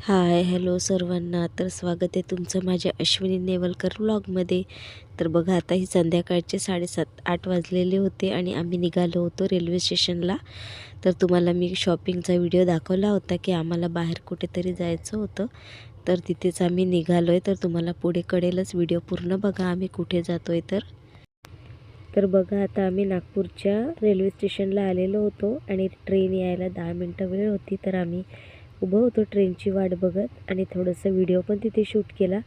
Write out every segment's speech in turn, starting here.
Hi hello सर्वांना. तर स्वागत आहे तुमचं माझ्या अश्विनी नेवलकर व्लॉगमध्ये तर बघा आता ही संध्याकाळचे साडेसात आठ वाजलेले होते आणि आम्ही निघालो होतो रेल्वे स्टेशनला. तर तुम्हाला मी शॉपिंगचा व्हिडिओ दाखवला होता की आम्हाला बाहेर कुठेतरी जायचं होतं. तर तिथेच आम्ही निघालो आहे तर तुम्हाला पुढे कळेलच व्हिडिओ पूर्ण बघा आम्ही कुठे जातो आहे तर. तर बघा आता आम्ही नागपूरच्या रेल्वे स्टेशनला आलेलो होतो आणि ट्रेन यायला दहा मिनटं वेळ होती तर आम्ही उभं होतो ट्रेनची वाट बघत आणि थोडंसं व्हिडिओ पण तिथे शूट केला.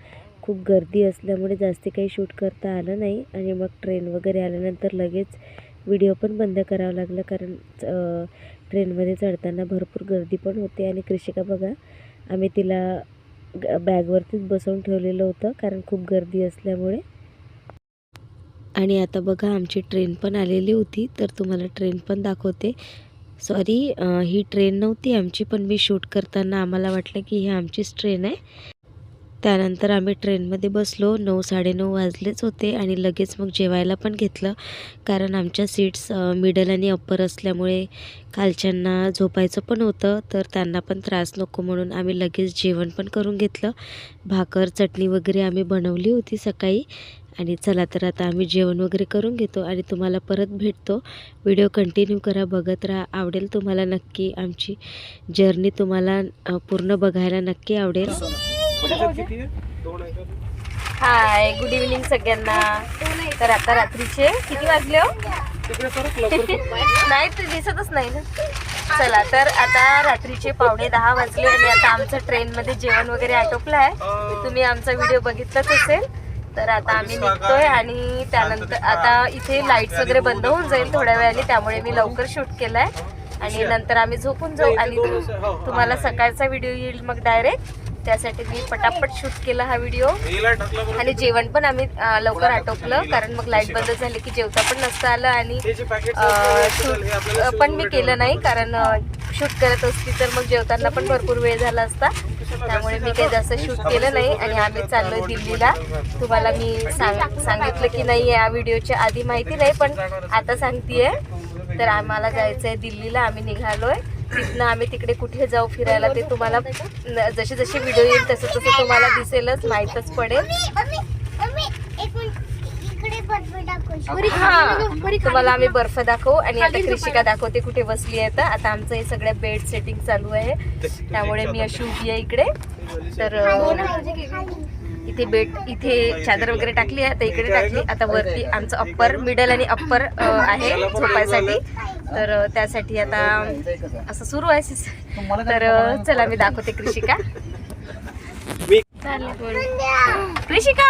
खूप गर्दी असल्यामुळे जास्त काही शूट करता आलं नाही आणि मग ट्रेन वगैरे आल्यानंतर लगेच व्हिडिओ पण बंद करावं लागलं. कारण ट्रेनमध्ये चढताना भरपूर गर्दी पण होते आणि कृषिका बघा आम्ही तिला बॅगवरतीच बसवून ठेवलेलं होतं कारण खूप गर्दी असल्यामुळे. आणि आता बघा आमची ट्रेन पण आलेली होती तर तुम्हाला ट्रेन पण दाखवते. सॉरी ही ट्रेन नव्हती आमची पण मी शूट करताना आम्हाला वाटलं की ही आमचीच ट्रेन आहे. त्यानंतर आम्ही ट्रेनमध्ये बसलो नऊ साडेनऊ वाजलेच होते आणि लगेच मग जेवायला पण घेतलं. कारण आमच्या सीट्स मिडल आणि अप्पर असल्यामुळे खालच्यांना झोपायचं पण होतं तर त्यांना पण त्रास नको म्हणून आम्ही लगेच जेवण पण करून घेतलं. भाकर चटणी वगैरे आम्ही बनवली होती सकाळी. आणि चला तर आता आम्ही जेवण वगैरे करून घेतो आणि तुम्हाला परत भेटतो. व्हिडिओ कंटिन्यू करा बघत राहा. आवडेल तुम्हाला नक्की आमची जर्नी तुम्हाला पूर्ण बघायला नक्की आवडेल. हाय गुड इव्हनिंग सगळ्यांना. तर आता रात्रीचे किती वाजले हो? नाही ते दिसतच नाही ना. चला तर आता रात्रीचे पावणे दहा वाजले आणि आता आमचं ट्रेनमध्ये जेवण वगैरे आटोपलं आहे. तुम्ही आमचा व्हिडिओ बघितलाच असेल. तर आता आम्ही निघतोय आणि त्यानंतर आता इथे लाईट्स वगैरे बंद होऊन जाईल थोड्या वेळाने त्यामुळे मी लवकर शूट केलाय. आणि नंतर आम्ही झोपून जाऊ आणि तुम्हाला सकाळचा व्हिडिओ येईल मग डायरेक्ट त्यासाठी मी पटापट शूट केला हा व्हिडिओ. आणि जेवण पण आम्ही लवकर आटोपलं कारण मग लाइट बंद झाली की जेवता पण नसतं आलं आणि शूट पण मी केलं नाही कारण शूट करत असती तर मग जेवताना पण भरपूर वेळ झाला असता. त्यामुळे मी काही जास्त शूट केलं नाही आणि आम्ही चाललोय दिल्लीला. तुम्हाला मी सांग सांगितलं की नाही या व्हिडिओच्या आधी माहिती नाही पण आता सांगतीये. तर आम्हाला जायचं आहे दिल्लीला आम्ही निघालोय. तिथनं आम्ही तिकडे कुठे जाऊ फिरायला ते तुम्हाला जसे जसे व्हिडिओ येईल तसं तसं तुम्हाला दिसेलच माहीतच पडेल. हा तुम्हाला आम्ही बर्फ दाखवू आणि आता कृषिका दाखवते कुठे बसली आहे तर. आता आमचं हे सगळं बेड सेटिंग चालू आहे. त्यामुळे मी अशी उभी आहे इकडे. तर इथे बेड इथे चादर वगैरे टाकली आहे आता इकडे टाकली. आता वरती आमचं अप्पर मिडल आणि अप्पर आहे झोपायसाठी. तर त्यासाठी आता असं सुरू आहे तर चला मी दाखवते कृषिका. कृषिका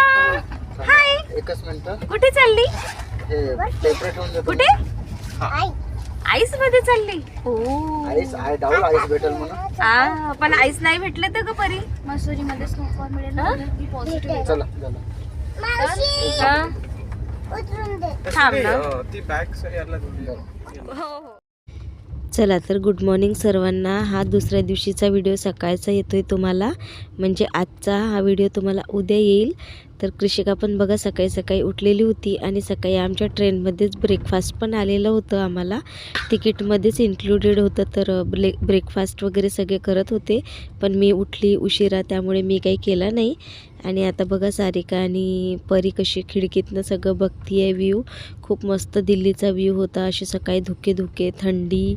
हाय. एकच मिनिट. कुठे चालली? कुठे? आईसमध्ये चालली हो पण आईस नाही भेटलं तर ग परी. मसुरी मध्ये स्नोफॉल मिळेल थांब ना. ती बॅग याला चला तर गुड मॉर्निंग सर्वांना. हा दुसऱ्या दिवशीचा व्हिडिओ सकाळचा येतोय तुम्हाला. म्हणजे आजचा हा व्हिडिओ तुम्हाला उद्या येईल. तर कृषिका पण बघा सकाळी सकाळी उठलेली होती आणि सकाळी आमच्या ट्रेनमध्येच ब्रेकफास्ट पण आलेलं होतं आम्हाला. तिकीटमध्येच इन्क्लुडेड होतं तर ब्ले ब्रेकफास्ट वगैरे सगळे करत होते. पण मी उठली उशिरा त्यामुळे मी काही केला नाही. आणि आता बघा सारिका आणि परी कशी खिडकीतनं सगळं बघती आहे व्ह्यू खूप मस्त दिल्लीचा व्ह्यू होता असे सकाळी धुके धुके थंडी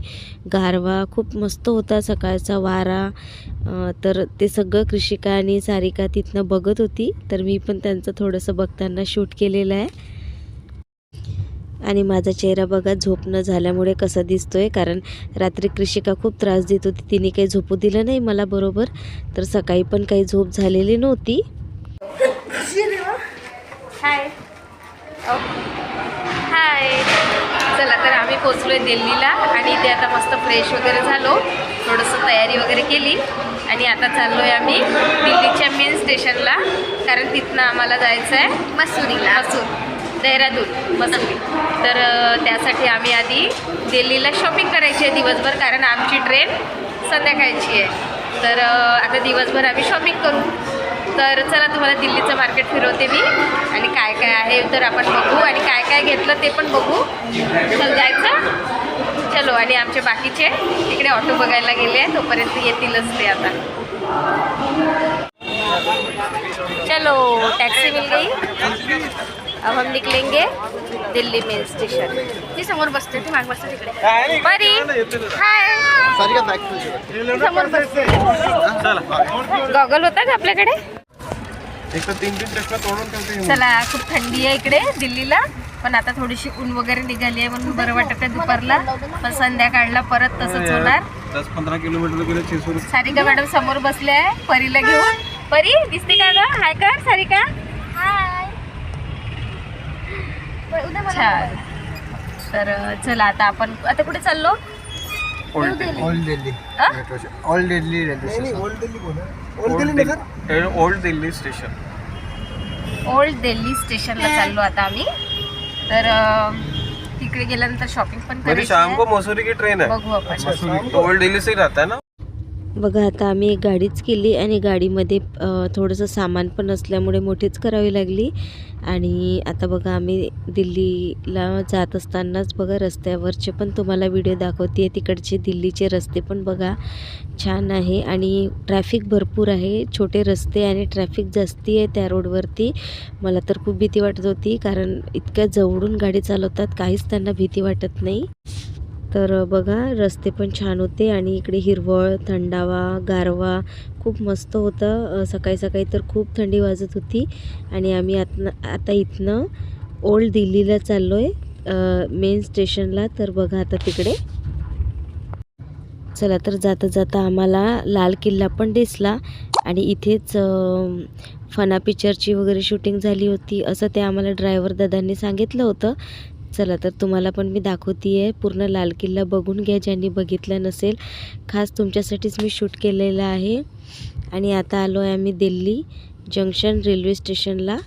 गारवा खूप मस्त होता सकाळचा वारा. तर ते सगळं कृषिका आणि सारिका तिथनं बघत होती. तर मी पण त्यांचं थोडंसं बघताना शूट केलेलं आहे. आणि माझा चेहरा बघा झोप न झाल्यामुळे कसा दिसतोय. कारण रात्री कृषिका खूप त्रास देत होती. तिने काही झोपू दिलं नाही मला बरोबर. तर सकाळी पण काही झोप झालेली नव्हती. हाय हाय oh. चला तर आम्ही पोचलोय दिल्लीला आणि इथे आता मस्त फ्रेश वगैरे झालो. थोडंसं तयारी वगैरे केली. आणि आता चाललोय आम्ही दिल्लीच्या मेन स्टेशनला कारण तिथे तिथनं आम्हाला जायचं आहे मसुरीला. मसूर देहरादून मसुरी. तर त्यासाठी आम्ही आधी दिल्लीला शॉपिंग करायची आहे दिवसभर कारण आमची ट्रेन संध्याकाळची आहे. तर आता दिवसभर आम्ही शॉपिंग करू. तर चला तुम्हाला दिल्लीचं मार्केट फिरवते मी. आणि काय काय आहे तर आपण बघू. आणि काय काय घेतलं ते पण बघू. चल जायचं? चलो आणि आमचे बाकीचे तिकडे ऑटो बघायला गेले आहे तोपर्यंत येतीलच ते आता. चलो टैक्सी मिल गई। अब हम निकलेंगे दिल्ली मेन स्टेशन ती समोर बसते ती माग बसते तिकडे। परी हाय समोर बसते। गॉगल होता का आपल्याकडे? एक तर तीन तीन चष्मा तोडून ठेवते चला खूप थंडी आहे इकडे दिल्लीला. पण आता थोडीशी ऊन वगैरे निघाली आहे म्हणून बरं वाटत आहे दुपारला. पण संध्याकाळला परत तसंच होणार. दस पंधरा किलोमीटर सारिका मॅडम समोर बसले आहे परीला घेऊन. परी दिसते का ग? हाय कर सारिका. छान. तर चला आता आपण आता कुठे चाललो? Old Delhi? Old Delhi railway station old Delhi station old Delhi स्टेशनला चाललो आता आम्ही. तर अं, तिकडे गेल्यानंतर शॉपिंग पण मेरी करायची शाम को आहे. मसूरी की ट्रेन है बघू आपण. ओल्ड दिल्ली से ही रहता है ना? बघा आता आम्ही एक गाडीच केली आणि गाडीमध्ये थोडंसं सामान पण असल्यामुळे मोठीच करावी लागली. आणि आता बघा आम्ही दिल्लीला जात असतानाच बघा रस्त्यावरचे पण तुम्हाला व्हिडिओ दाखवते तिकडचे दिल्लीचे रस्ते पण बघा छान आहे. आणि ट्रॅफिक भरपूर आहे. छोटे रस्ते आणि ट्रॅफिक जास्ती आहे त्या रोडवरती. मला तर खूप भीती वाटत होती कारण इतक्या जवळून गाडी चालवतात काहीच त्यांना भीती वाटत नाही. तर बघा रस्ते पण छान होते आणि इकडे हिरवळ थंडावा गारवा खूप मस्त होतं. सकाळी सकाळी तर खूप थंडी वाजत होती आणि आम्ही आतनं आता इथनं ओल्ड दिल्लीला चाललो आहे मेन स्टेशनला. तर बघा आता तिकडे. चला तर जाता जाता आम्हाला लाल किल्ला पण दिसला आणि इथेच फना पिक्चरची वगैरे शूटिंग झाली होती असं ते आम्हाला ड्रायव्हर दादांनी सांगितलं होतं. चला तर तुम्हाला पण मी दाखवते आहे पूर्ण लाल किल्ला बघून घ्या. ज्यांनी बघितला नसेल खास तुमच्यासाठीच मी शूट केलेलं आहे. आणि आता आलो आहे आम्ही दिल्ली जंक्शन रेल्वे स्टेशनला.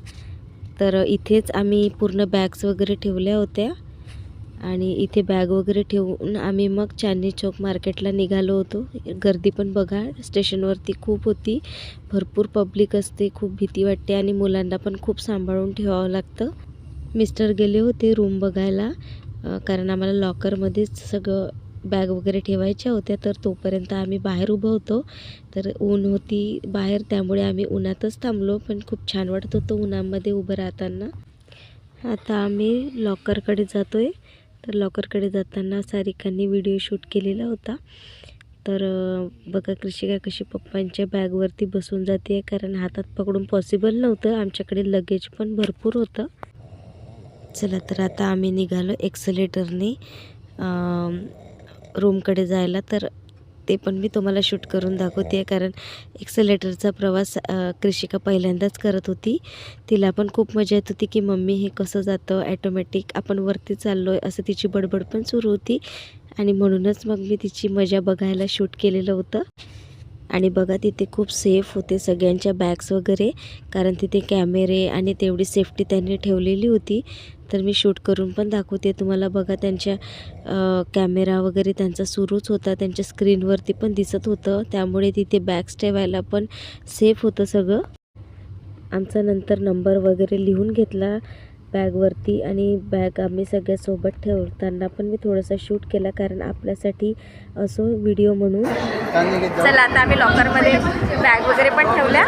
तर इथेच आम्ही पूर्ण बॅग्स वगैरे ठेवल्या होत्या. आणि इथे बॅग वगैरे ठेवून आम्ही मग चांदणी चौक मार्केटला निघालो होतो. गर्दी पण बघा स्टेशनवरती खूप होती. भरपूर पब्लिक असते खूप भीती वाटते आणि मुलांना पण खूप सांभाळून ठेवावं लागतं. मिस्टर गेले होते रूम बघायला. कारण आम्हाला लॉकरमध्येच सगळं बॅग वगैरे ठेवायच्या होत्या तर तोपर्यंत आम्ही बाहेर उभं होतो. तर ऊन होती बाहेर त्यामुळे आम्ही उन्हातच थांबलो पण खूप छान वाटत होतं उन्हामध्ये उभं राहताना. आता आम्ही लॉकरकडे जातो आहे तर लॉकरकडे जाताना सारिकांनी व्हिडिओ शूट केलेला होता. तर बघा कृषिका कशी पप्पांच्या बॅगवरती बसून जाते कारण हातात पकडून पॉसिबल नव्हतं. आमच्याकडे लगेज पण भरपूर होतं. चला तर आता आम्ही निघालो एक्सलेटरने. रूमकडे जायला. तर ते पण मी तुम्हाला शूट करून दाखवते आहे कारण एक्सलेटरचा प्रवास कृषिका पहिल्यांदाच करत होती. तिला पण खूप मजा येत होती की मम्मी हे कसं जातं? ॲटोमॅटिक आपण वरती चाललो आहे असं तिची बडबड पण सुरू होती. आणि म्हणूनच मग मी तिची मजा बघायला शूट केलेलं होतं. आणि बघा तिथे खूप सेफ होते सगळ्यांच्या बॅग्स वगैरे. कारण तिथे कॅमेरे आणि तेवढी सेफ्टी त्यांनी ठेवलेली होती. तर मी शूट करून पण दाखवते तुम्हाला. बघा त्यांच्या कॅमेरा वगैरे त्यांचा सुरूच होता. त्यांच्या स्क्रीनवरती पण दिसत होतं. त्यामुळे तिथे बॅग्स ठेवायला पण सेफ होतं सगळं. आमचा नंतर नंबर वगैरे लिहून घेतला. बॅगवरती आणि बॅग आम्ही सगळ्या सोबत ठेवताना पण मी थोडासा शूट केला कारण आपल्यासाठी असो व्हिडिओ म्हणून. चला आता आम्ही लॉकरमध्ये बॅग वगैरे पण ठेवल्या.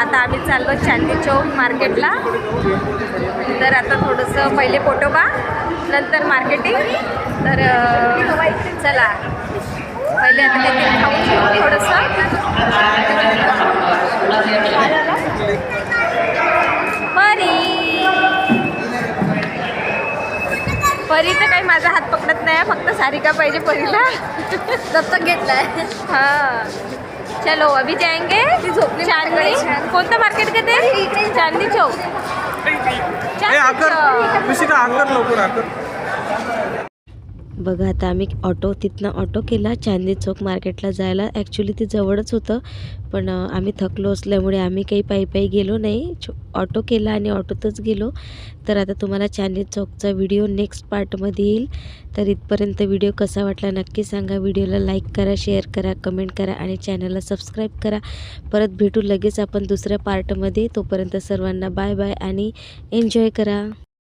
आता आम्ही चाललो चांदी चौक मार्केटला. तर आता थोडंसं पहिले फोटोबा नंतर मार्केटिंग तर चला. पहिले आता थोडंसं. परी परी तर काही माझा हात पकडत नाही फक्त सारिका पाहिजे परीला. दत्तक घेतलाय. हाँ. चलो अभी जाएंगे. चांदनी. कोणतं मार्केट का ते चांदनी चौक. आकर. चौक. आकर लवकर आकर. बघा आता आम्ही ऑटो तिथनं ऑटो केला चांदी चौक मार्केटला जायला. ॲक्च्युली ते जवळच होतं पण आम्ही थकलो असल्यामुळे आम्ही काही पायी पायी गेलो नाही. छो ऑटो केला आणि ऑटोतच गेलो. तर आता तुम्हाला चांदी चौकचा व्हिडिओ नेक्स्ट पार्टमध्ये येईल. तर इथपर्यंत व्हिडिओ कसा वाटला नक्की सांगा. व्हिडिओला लाईक करा शेअर करा कमेंट करा आणि चॅनलला सबस्क्राईब करा. परत भेटू लगेच आपण दुसऱ्या पार्टमध्ये तोपर्यंत सर्वांना बाय बाय आणि एन्जॉय करा.